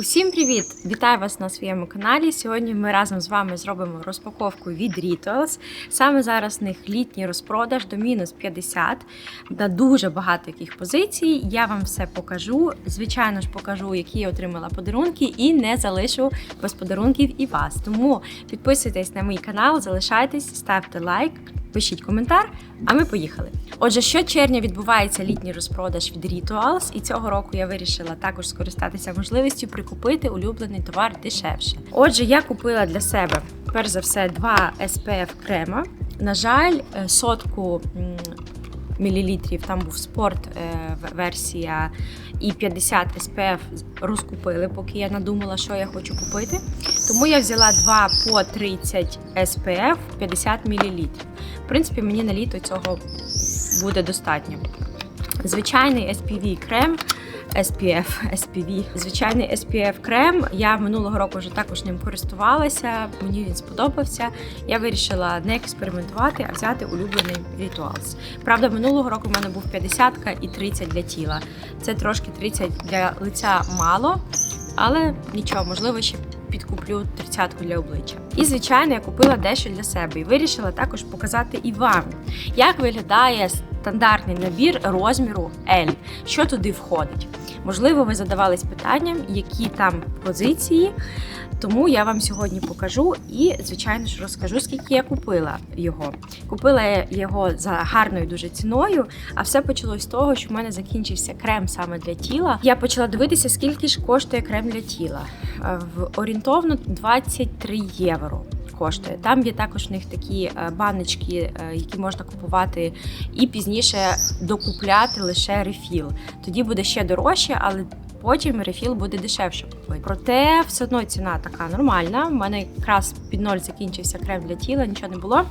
Усім привіт! Вітаю вас на своєму каналі. Сьогодні ми разом з вами зробимо розпаковку від Rituals. Саме зараз в них літній розпродаж до мінус 50 на дуже багато яких позицій. Я вам все покажу. Звичайно ж, покажу, які я отримала подарунки, і не залишу без подарунків і вас. Тому підписуйтесь на мій канал, залишайтесь, ставте лайк. Пишіть коментар, а ми поїхали. Отже, що червня відбувається літній розпродаж від Rituals, і цього року я вирішила також скористатися можливістю прикупити улюблений товар дешевше. Отже, я купила для себе перш за все два SPF крема. На жаль, е, сотку мілілітрів там був спорт е, версія і 50 SPF розкупили, поки я надумала, що я хочу купити. Тому я взяла два по 30 SPF 50 мл. В принципі, мені на літо цього буде достатньо. Звичайний SPV крем. SPF, SPV. Звичайний SPF крем. Я минулого року вже також ним користувалася. Мені він сподобався. Я вирішила не експериментувати, а взяти улюблений Rituals. Правда, минулого року в мене був 50 і 30 для тіла. Це трошки 30 для лиця мало, але нічого, можливо, ще підкуплю тридцятку для обличчя. І звичайно, я купила дещо для себе і вирішила також показати і вам, як виглядає стандартний набір розміру L, що туди входить. Можливо, ви задавались питанням, які там позиції. Тому я вам сьогодні покажу і, звичайно ж, розкажу, скільки я купила його. Купила я його за гарною дуже ціною, а все почалось з того, що в мене закінчився крем саме для тіла. Я почала дивитися, скільки ж коштує крем для тіла. Е, В орієнтовно 23 євро. Коштує. Там є також в них такі е, баночки, е, які можна купувати, і пізніше докупляти лише рефіл. Тоді буде ще дорожче, але потім рефіл буде дешевше купити. Проте все одно ціна така нормальна. У мене якраз під ноль закінчився крем для тіла, нічого не було.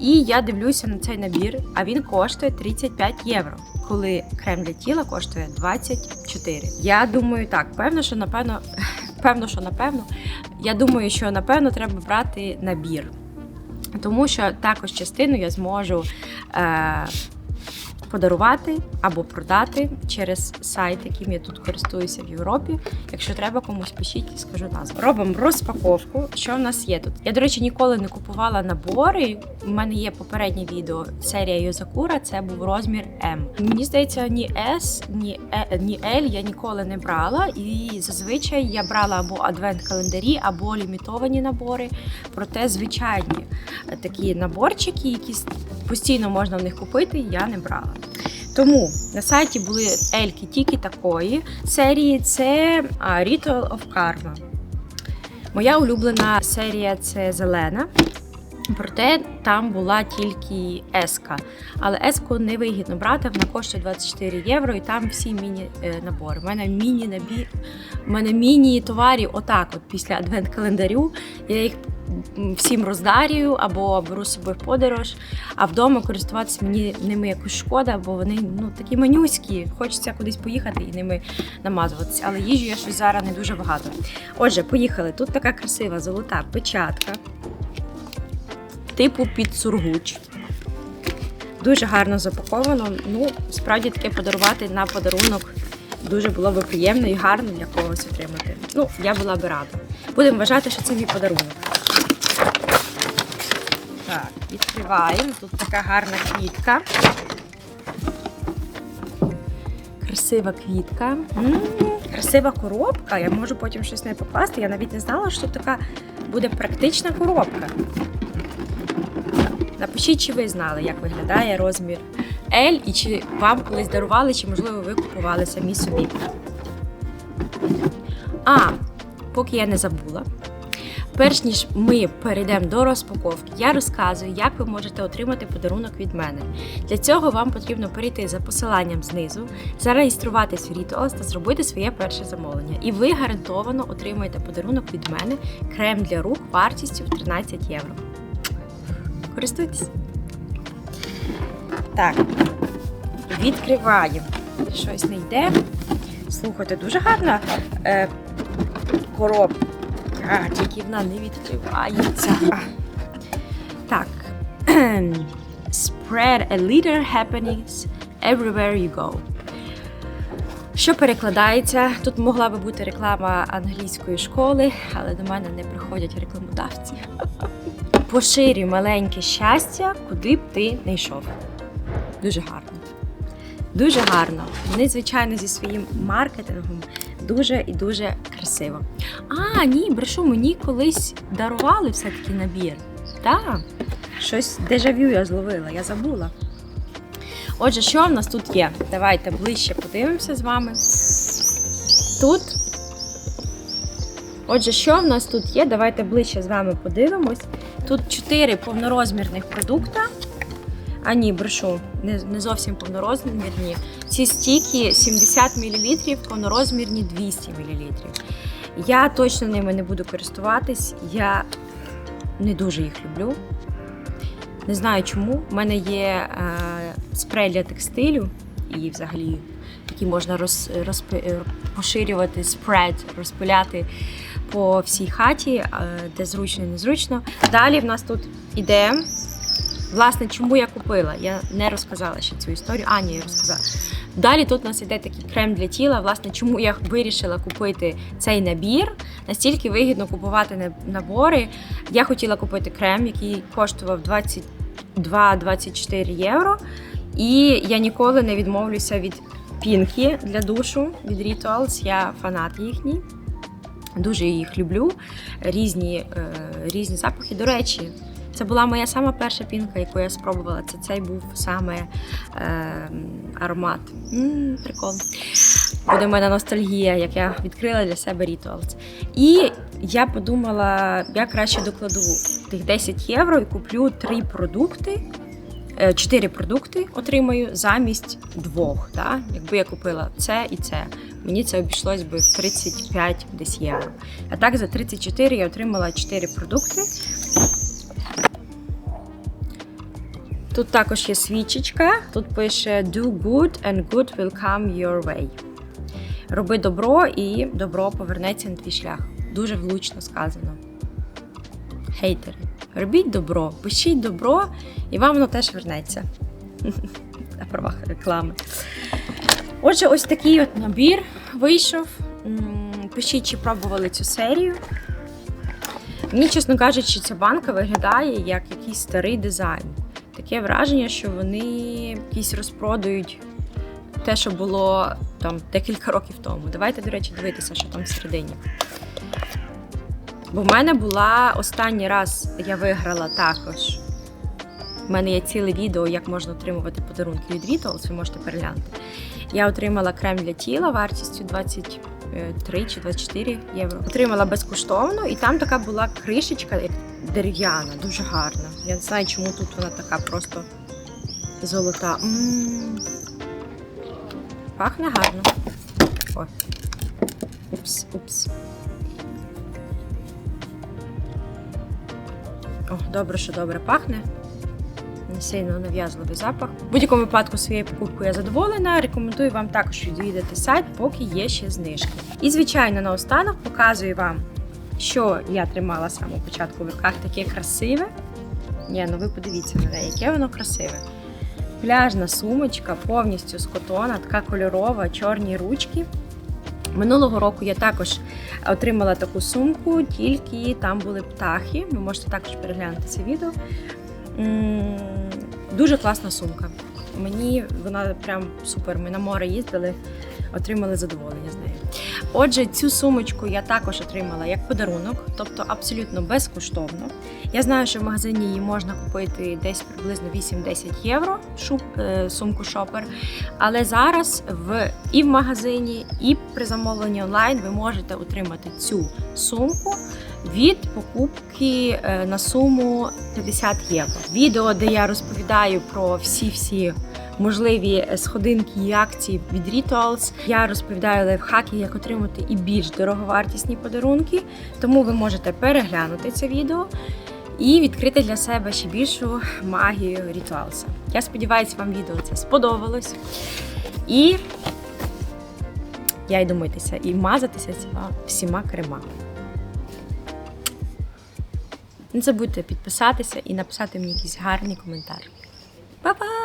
І я дивлюся на цей набір, а він коштує 35 євро. Коли крем для тіла коштує 24. Я думаю, так, певно, що напевно, певно, що напевно. Я думаю, що напевно треба брати набір. Тому що також частину я зможу е, подарувати або продати через сайт, яким я тут користуюся в Європі. Якщо треба комусь пишіть, скажу назву. Робимо розпаковку. Що в нас є тут? Я, до речі, ніколи не купувала набори. У мене є попереднє відео серія Йозакура. Це був розмір М. Мені здається, ні S, ні, е, ні L я ніколи не брала. І зазвичай я брала або адвент-календарі, або лімітовані набори. Проте звичайні такі наборчики, які постійно можна в них купити, я не брала. Тому на сайті були ельки тільки такої серії. Це Ritual of Karma. Моя улюблена серія це зелена. Проте там була тільки еска. Але еску не вигідно брати, вона коштує 24 євро, і там всі міні-набори. У мене міні-набір, у мене міні-товарів отак, от після адвент-календарю. Я їх всім роздарюю або беру з собою в подорож, а вдома користуватися мені ними якось шкода, бо вони ну, такі манюські. Хочеться кудись поїхати і ними намазуватися. Але їжу я щось зараз не дуже багато. Отже, поїхали. Тут така красива золота печатка типу під сургуч. Дуже гарно запаковано. Ну, справді таке подарувати на подарунок дуже було би приємно і гарно для когось отримати. Ну, я була би рада. Будемо вважати, що це мій подарунок. Так, відкриваємо. Тут така гарна квітка. Красива квітка. М, красива коробка. Я можу потім щось не покласти. Я навіть не знала, що така буде практична коробка. Напишіть, чи ви знали, як виглядає розмір L, і чи вам колись дарували, чи, можливо, ви купували самі собі. А, поки я не забула. Перш ніж ми перейдемо до розпаковки, я розказую, як ви можете отримати подарунок від мене. Для цього вам потрібно перейти за посиланням знизу, зареєструватись в Rituals та зробити своє перше замовлення. І ви гарантовано отримаєте подарунок від мене крем для рук вартістю в 13 євро. Користуйтесь. Так, відкриваємо. Щось не йде. Слухайте, дуже гарна е, коробка. Вона не відкривається. Так. Spread a little happiness everywhere you go. що перекладається. Тут могла би бути реклама англійської школи, але до мене не приходять рекламодавці. Поширюй маленьке щастя, куди б ти не йшов. Дуже гарно. Дуже гарно. Вони, звичайно, зі своїм маркетингом дуже і дуже красиво. А, ні, брешу, мені колись дарували все-таки набір. Так, щось дежавю я зловила, я забула. Отже, що в нас тут є? Давайте ближче подивимося з вами. Тут. Отже, що в нас тут є? Давайте ближче з вами подивимось. Тут чотири повнорозмірних продукта. А ні, брешу, не, не зовсім повнорозмірні. Ці стіки 70 мл, повнорозмірні 200 мл. Я точно ними не буду користуватись. Я не дуже їх люблю. Не знаю чому. У мене є е, спрей для текстилю і взагалі який можна роз, розпи, е, поширювати спред, розпиляти по всій хаті, е, де зручно і незручно. Далі в нас тут іде. Власне, чому я купила? Я не розказала ще цю історію. А, ні, я розказала. Далі тут у нас іде такий крем для тіла. Власне, чому я вирішила купити цей набір? Настільки вигідно купувати на- набори. Я хотіла купити крем, який коштував 22-24 євро. І я ніколи не відмовлюся від пінки для душу від Rituals. Я фанат їхній. Дуже їх люблю. Різні, е, різні запахи. До речі, це була моя сама перша пінка, яку я спробувала. Це цей був саме е, аромат. м прикол. Буде в мене ностальгія, як я відкрила для себе Rituals. І я подумала, я краще докладу тих 10 євро і куплю три продукти. е, Чотири продукти отримаю замість двох. Да? Якби я купила це і це, мені це обійшлось би в 35 десь євро. А так за 34 я отримала 4 продукти. Тут також є свічечка. Тут пише Do good and good will come your way. Роби добро і добро повернеться на твій шлях. Дуже влучно сказано. Хейтери. Робіть добро, пишіть добро, і вам воно теж вернеться. На правах реклами. Отже, ось такий от набір вийшов. Пишіть, чи пробували цю серію. Мені, чесно кажучи, ця банка виглядає як якийсь старий дизайн. Таке враження, що вони якісь розпродають те, що було там декілька років тому. Давайте, до речі, дивитися, що там всередині. Бо в мене була останній раз я виграла також. У мене є ціле відео, як можна отримувати подарунки від Rituals, ви можете переглянути. Я отримала крем для тіла вартістю 23 чи 24 євро. Отримала безкоштовно, і там така була кришечка як дерев'яна, дуже гарна. Я не знаю, чому тут вона така просто золота. М. Пахне гарно. О. Упс, упс. О, добре, що добре пахне. Не сильно нав'язливий запах. В будь-якому випадку своєю покупкою я задоволена. Рекомендую вам також відвідати сайт, поки є ще знижки. І, звичайно, наостанок показую вам, що я тримала з самого початку в руках таке красиве. Ні, ну ви подивіться на неї, яке воно красиве. Пляжна сумочка повністю з котона, така кольорова, чорні ручки. Минулого року я також отримала таку сумку, тільки там були птахи. Ви можете також переглянути це відео. Дуже класна сумка. Мені вона прям супер. Ми на море їздили, отримали задоволення з нею. Отже, цю сумочку я також отримала як подарунок, тобто абсолютно безкоштовно. Я знаю, що в магазині її можна купити десь приблизно 8-10 євро е, сумку шопер. Але зараз в, і в магазині, і при замовленні онлайн ви можете отримати цю сумку від покупки е, на суму 50 євро. Відео, де я розповідаю про всі-всі можливі е, сходинки і акції від Rituals. Я розповідаю лайфхаки, як отримати і більш дороговартісні подарунки. Тому ви можете переглянути це відео і відкрити для себе ще більшу магію Rituals. Я сподіваюся, вам відео це сподобалось. І я йду митися і мазатися всіма кремами. Не забудьте підписатися і написати мені якийсь гарний коментар. Па-па!